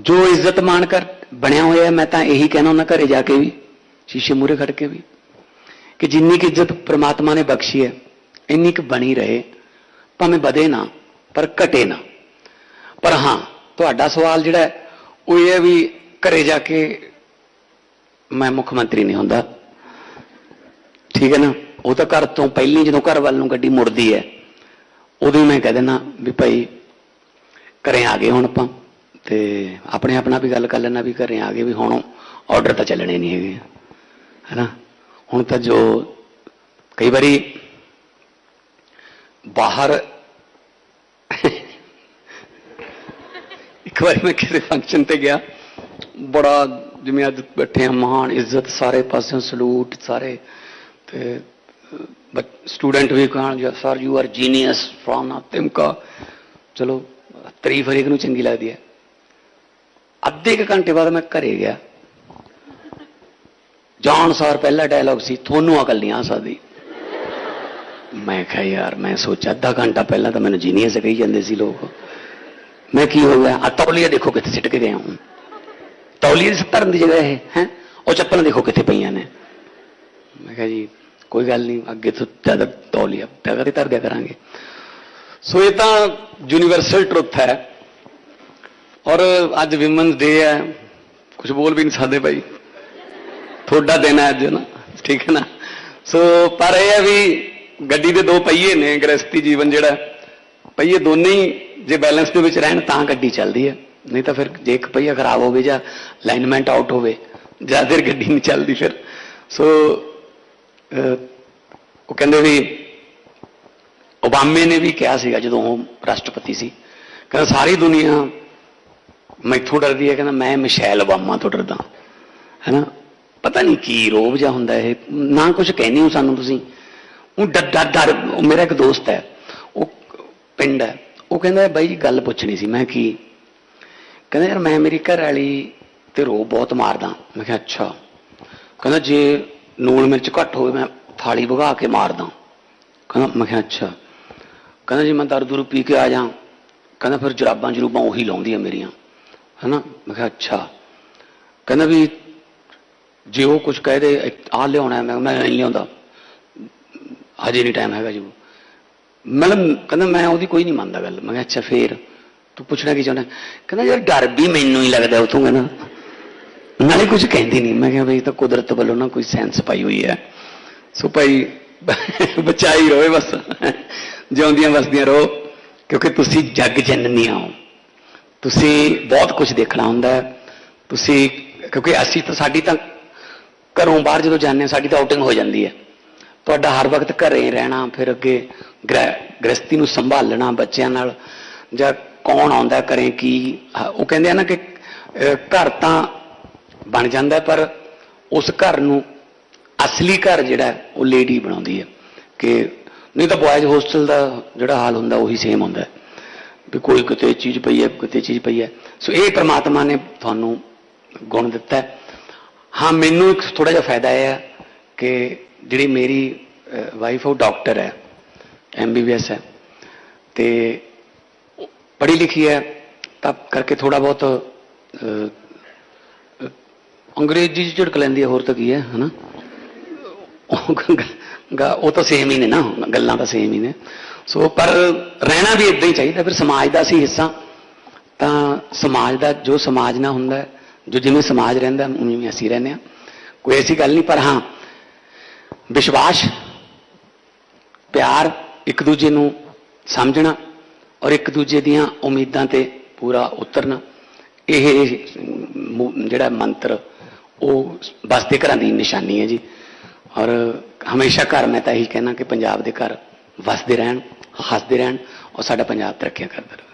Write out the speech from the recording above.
ਜੋ ਇੱਜ਼ਤ ਮਾਣ ਕਰ ਬਣਿਆ ਹੋਇਆ ਮੈਂ ਤਾਂ ਇਹੀ ਕਹਿਣਾ ਉਹਨਾਂ ਘਰੇ ਜਾ ਕੇ ਵੀ, ਸ਼ੀਸ਼ੇ ਮੂਰੇ ਖੜ ਕੇ ਵੀ, ਕਿ ਜਿੰਨੀ ਕੁ ਇੱਜ਼ਤ ਪ੍ਰਮਾਤਮਾ ਨੇ ਬਖਸ਼ੀ ਹੈ, ਇੰਨੀ ਕੁ ਬਣੀ ਰਹੇ, ਭਾਵੇਂ ਵਧੇ ਨਾ, ਪਰ ਘਟੇ ਨਾ। ਪਰ ਹਾਂ, ਤੁਹਾਡਾ ਸਵਾਲ ਜਿਹੜਾ ਉਹ ਇਹ ਹੈ ਵੀ ਘਰੇ ਜਾ ਕੇ ਮੈਂ ਮੁੱਖ ਮੰਤਰੀ ਨਹੀਂ ਹੁੰਦਾ। ਠੀਕ ਹੈ ਨਾ? ਉਹ ਤਾਂ ਘਰ ਤੋਂ ਪਹਿਲੀ ਜਦੋਂ ਘਰ ਵੱਲ ਨੂੰ ਗੱਡੀ ਮੁੜਦੀ ਹੈ, ਉਦੋਂ ਹੀ ਮੈਂ ਕਹਿ ਦੇਣਾ ਵੀ ਭਾਈ ਘਰੇ ਆ ਗਏ ਹੁਣ ਆਪਾਂ। ਤੇ ਆਪਣੇ ਆਪਣਾ ਵੀ ਗੱਲ ਕਰ ਲੈਣਾ ਵੀ ਘਰੇ ਆ ਗਏ ਵੀ ਹੁਣ ਆਰਡਰ ਤਾਂ ਚੱਲਣੇ ਨਹੀਂ ਹੈਗੇ। ਹੈਨਾ? ਹੁਣ ਤਾਂ ਜੋ ਕਈ ਵਾਰੀ ਬਾਹਰ ਇੱਕ ਵਾਰੀ ਮੈਂ ਕਿਸੇ ਫੰਕਸ਼ਨ ਤੇ ਗਿਆ, ਬੜਾ ਜਿਵੇਂ ਅੱਜ ਬੈਠੇ ਆ ਮਹਾਨ ਇੱਜ਼ਤ, ਸਾਰੇ ਪਾਸਿਓਂ ਸਲੂਟ, ਸਾਰੇ ਤੇ ਸਟੂਡੈਂਟ ਵੀ ਕਹਣ ਜੀ sir you are genius from ਤਿਮਕਾ। ਚਲੋ, ਤਾਰੀਫ ਹਰੇਕ ਨੂੰ ਚੰਗੀ ਲੱਗਦੀ ਹੈ। ਅੱਧੇ ਕੁ ਘੰਟੇ ਬਾਅਦ ਮੈਂ ਘਰੇ ਗਿਆ। ਜਾਣ ਸਾਰ ਪਹਿਲਾ ਡਾਇਲੌਗ ਸੀ, ਤੁਹਾਨੂੰ ਅਕਲ ਨਹੀਂ ਆ ਸਕਦੀ। ਮੈਂ ਕਿਹਾ, ਯਾਰ, ਮੈਂ ਸੋਚਿਆ ਅੱਧਾ ਘੰਟਾ ਪਹਿਲਾਂ ਤਾਂ ਮੈਨੂੰ ਜੀਨੀਅਸ ਕਹੀ ਜਾਂਦੇ ਸੀ ਲੋਕ। ਮੈਂ ਕੀ ਹੋ ਗਿਆ? ਆ ਤੌਲੀਆ ਦੇਖੋ ਕਿੱਥੇ ਸਿੱਟ ਕੇ ਗਿਆ ਹੂੰ ਤੌਲੀਏ ਦੀ ਧਰਨ ਦੀ ਜਗ੍ਹਾ ਇਹ, ਹੈ? ਉਹ ਚੱਪਲਾਂ ਦੇਖੋ ਕਿੱਥੇ ਪਈਆਂ ਨੇ। ਮੈਂ ਕਿਹਾ ਜੀ, ਕੋਈ ਗੱਲ ਨਹੀਂ, ਅੱਗੇ ਤੋਂ ਜ਼ਿਆਦਾ ਤੌਲੀਆ ਜਗ੍ਹਾ ਤੇ ਧਰ ਦਿਆ ਕਰਾਂਗੇ। ਸੋ ਇਹ ਤਾਂ ਯੂਨੀਵਰਸਲ ਟਰੁੱਥ ਹੈ। ਔਰ ਅੱਜ ਵਿਮਨਸ ਡੇ ਹੈ। ਕੁਝ ਬੋਲ ਵੀ ਨਹੀਂ ਸਕਦੇ ਭਾਈ। ਤੁਹਾਡਾ ਦਿਨ ਹੈ ਅੱਜ, ਨਾ। ਠੀਕ ਹੈ ਨਾ। ਸੋ ਪਰ ਇਹ ਹੈ ਵੀ ਗੱਡੀ ਦੇ ਦੋ ਪਹੀਏ ਨੇ, ਗ੍ਰਸਤੀ ਜੀਵਨ ਜਿਹੜਾ। ਪਹੀਏ ਦੋਨੇ ਹੀ ਜੇ ਬੈਲੈਂਸ ਦੇ ਵਿੱਚ ਰਹਿਣ, ਤਾਂ ਗੱਡੀ ਚੱਲਦੀ ਹੈ। ਨਹੀਂ ਤਾਂ ਫਿਰ ਜੇ ਇੱਕ ਪਹੀਆ ਖਰਾਬ ਹੋਵੇ ਜਾਂ ਅਲਾਈਨਮੈਂਟ ਆਊਟ ਹੋਵੇ, ਜਾਂ ਫਿਰ ਗੱਡੀ ਨਹੀਂ ਚੱਲਦੀ ਫਿਰ। ਸੋ ਉਹ ਕਹਿੰਦੇ ਵੀ ਓਬਾਮੇ ਨੇ ਵੀ ਕਿਹਾ ਸੀਗਾ ਜਦੋਂ ਉਹ ਰਾਸ਼ਟਰਪਤੀ ਸੀ। ਕਹਿੰਦਾ ਸਾਰੀ ਦੁਨੀਆ ਮੈਥੋਂ ਡਰਦੀ ਹੈ, ਕਹਿੰਦਾ ਮੈਂ ਮਿਸ਼ੈਲ ਓਬਾਮਾ ਤੋਂ ਡਰਦਾ ਹੈਨਾ ਪਤਾ ਨਹੀਂ ਕੀ ਰੋਬ ਜਿਹਾ ਹੁੰਦਾ ਇਹ। ਨਾ ਕੁਝ ਕਹਿਣੀ ਹੋ ਸਾਨੂੰ ਤੁਸੀਂ। ਉਹ ਡਰ ਡਰ ਡਰ, ਉਹ ਮੇਰਾ ਇੱਕ ਦੋਸਤ ਹੈ। ਉਹ ਪਿੰਡ ਹੈ। ਉਹ ਕਹਿੰਦਾ, ਬਾਈ ਜੀ, ਗੱਲ ਪੁੱਛਣੀ ਸੀ। ਮੈਂ ਕੀ? ਕਹਿੰਦਾ, ਯਾਰ, ਮੈਂ ਮੇਰੀ ਘਰ ਵਾਲੀ ਤੇ ਰੋਬ ਬਹੁਤ ਮਾਰਦਾ ਮੈਂ ਕਿਹਾ, ਅੱਛਾ। ਕਹਿੰਦਾ, ਜੇ ਲੂਣ ਮਿਰਚ ਘੱਟ ਹੋਵੇ, ਮੈਂ ਥਾਲੀ ਭਗਾ ਕੇ ਮਾਰਦਾ ਕਹਿੰਦਾ, ਮੈਂ ਕਿਹਾ, ਅੱਛਾ। ਕਹਿੰਦਾ, ਜੀ ਮੈਂ ਦਰ ਦੁਰ ਪੀ ਕੇ ਆ ਜਾ। ਕਹਿੰਦਾ, ਫਿਰ ਜਰਾਬਾਂ ਜਰੂਬਾਂ ਉਹੀ ਲਾਉਂਦੀ ਆ ਮੇਰੀਆਂ। ਹਨਾ? ਮੈਂ ਕਿਹਾ, ਅੱਛਾ। ਕਹਿੰਦਾ ਵੀ ਜੇ ਉਹ ਕੁਝ ਕਹਿ ਦੇ ਆ ਲਿਆਉਣਾ ਮੈਂ ਮੈਂ ਨਹੀਂ ਲਿਆਉਂਦਾ। ਹਜੇ ਨਹੀਂ ਟਾਈਮ ਹੈਗਾ ਜੀ ਮਤਲਬ ਕਹਿੰਦਾ, ਮੈਂ ਉਹਦੀ ਕੋਈ ਨਹੀਂ ਮੰਨਦਾ ਗੱਲ। ਮੈਂ ਕਿਹਾ, ਅੱਛਾ, ਫੇਰ ਤੂੰ ਪੁੱਛਣਾ ਕੀ ਚਾਹੁੰਦਾ? ਕਹਿੰਦਾ, ਯਾਰ, ਡਰ ਵੀ ਮੈਨੂੰ ਹੀ ਲੱਗਦਾ ਉਹ ਕਹਿੰਦਾ। ਨਾਲੇ ਕੁਝ ਕਹਿੰਦੀ ਨਹੀਂ। ਮੈਂ ਕਿਹਾ ਬਈ ਤਾਂ ਕੁਦਰਤ ਵੱਲੋਂ ਨਾ ਕੋਈ ਸੈਂਸ ਪਾਈ ਹੋਈ ਹੈ। ਸੋ ਭਾਈ, ਬਚਾਈ ਰੋਏ ਬਸ। ਜਿਉਂਦੀਆਂ ਵਸਦੀਆਂ ਰਹੋ ਕਿਉਂਕਿ ਤੁਸੀਂ ਜੱਗ ਜਨਨੀਆਂ ਹੋ। ਤੁਸੀਂ ਬਹੁਤ ਕੁਝ ਦੇਖਣਾ ਹੁੰਦਾ ਹੈ। ਤੁਸੀਂ, ਕਿਉਂਕਿ ਅਸੀਂ ਤਾਂ ਸਾਡੀ ਤਾਂ ਘਰੋਂ ਬਾਹਰ ਜਦੋਂ ਜਾਂਦੇ ਹਾਂ, ਸਾਡੀ ਤਾਂ ਆਊਟਿੰਗ ਹੋ ਜਾਂਦੀ ਹੈ। ਤੁਹਾਡਾ ਹਰ ਵਕਤ ਘਰੇ ਰਹਿਣਾ, ਫਿਰ ਅੱਗੇ ਗ੍ਰਹਿ- ਗ੍ਰਸਤੀ ਨੂੰ ਸੰਭਾਲਣਾ ਬੱਚਿਆਂ ਨਾਲ, ਜਾਂ ਕੌਣ ਆਉਂਦਾ ਕਰੇ, ਕੀ, ਹ- ਉਹ ਕਹਿੰਦੇ ਆ ਨਾ ਕਿ ਘਰ ਤਾਂ ਬਣ ਜਾਂਦਾ ਪਰ ਉਸ ਘਰ ਨੂੰ ਅਸਲੀ ਘਰ ਜਿਹੜਾ ਉਹ ਲੇਡੀ ਬਣਾਉਂਦੀ ਹੈ। ਕਿ ਨਹੀਂ ਤਾਂ ਬॉयਜ਼ ਹੋਸਟਲ ਦਾ ਜਿਹੜਾ ਹਾਲ ਹੁੰਦਾ, ਉਹੀ ਸੇਮ ਹੁੰਦਾ ਹੈ। ਵੀ ਕੋਈ ਕਿਤੇ ਚੀਜ਼ ਪਈ ਹੈ, ਕਿਤੇ ਚੀਜ਼ ਪਈ ਹੈ। ਸੋ ਇਹ ਪ੍ਰਮਾਤਮਾ ਨੇ ਤੁਹਾਨੂੰ ਗੁਣ ਦਿੱਤਾ ਹਾਂ। ਮੈਨੂੰ ਇੱਕ ਥੋੜਾ ਜਿਹਾ ਫਾਇਦਾ ਇਹ ਹੈ ਕਿ ਜਿਹੜੀ ਮੇਰੀ ਵਾਈਫ ਉਹ ਡਾਕਟਰ ਹੈ ਐਮਬੀਬੀਐਸ ਹੈ। ਤੇ ਪੜ੍ਹੀ ਲਿਖੀ ਹੈ, ਤਾਂ ਕਰਕੇ ਥੋੜਾ ਬਹੁਤ ਅੰਗਰੇਜ਼ੀ ਚ ਝੜਕ ਲੈਂਦੀ ਹੈ, ਹੋਰ ਤਾਂ ਕੀ ਹੈ, ਹਨਾ? ਉਹ ਗ- ਉਹ ਤਾਂ ਸੇਮ ਹੀ ਨੇ ਨਾ, ਗੱਲਾਂ ਤਾਂ ਸੇਮ ਹੀ ਨੇ। ਸੋ ਪਰ ਰਹਿਣਾ ਵੀ ਇਦਾਂ ਹੀ ਚਾਹੀਦਾ, ਫਿਰ ਸਮਾਜ ਦਾ ਅਸੀਂ ਹਿੱਸਾ। ਤਾਂ ਸਮਾਜ ਦਾ ਜੋ ਸਮਾਜ ਨਾਲ ਹੁੰਦਾ ਜੋ ਜਿਵੇਂ ਸਮਾਜ ਰਹਿੰਦਾ, ਉਵੇਂ ਅਸੀਂ ਰਹਿੰਦੇ ਹਾਂ। ਕੋਈ ਐਸੀ ਗੱਲ ਨਹੀਂ, ਪਰ ਹਾਂ, ਵਿਸ਼ਵਾਸ, ਪਿਆਰ ਇੱਕ ਦੂਜੇ ਨੂੰ ਸਮਝਣਾ ਔਰ ਇੱਕ ਦੂਜੇ ਦੀਆਂ ਉਮੀਦਾਂ ਤੇ ਪੂਰਾ ਉਤਰਨਾ, ਇਹ ਜਿਹੜਾ ਮੰਤਰ, ਉਹ ਬਸਦੇ ਘਰਾਂ ਦੀ ਨਿਸ਼ਾਨੀ ਹੈ ਜੀ। ਔਰ ਹਮੇਸ਼ਾ ਘਰ ਮੈਂ ਤਾਂ ਇਹੀ ਕਹਿਣਾ ਕਿ ਪੰਜਾਬ ਦੇ ਘਰ ਵਸਦੇ ਰਹਿਣ, ਹੱਸਦੇ ਰਹਿਣ ਔਰ ਸਾਡਾ ਪੰਜਾਬ ਤਰੱਕੀਆਂ ਕਰਦਾ ਰਹੇ।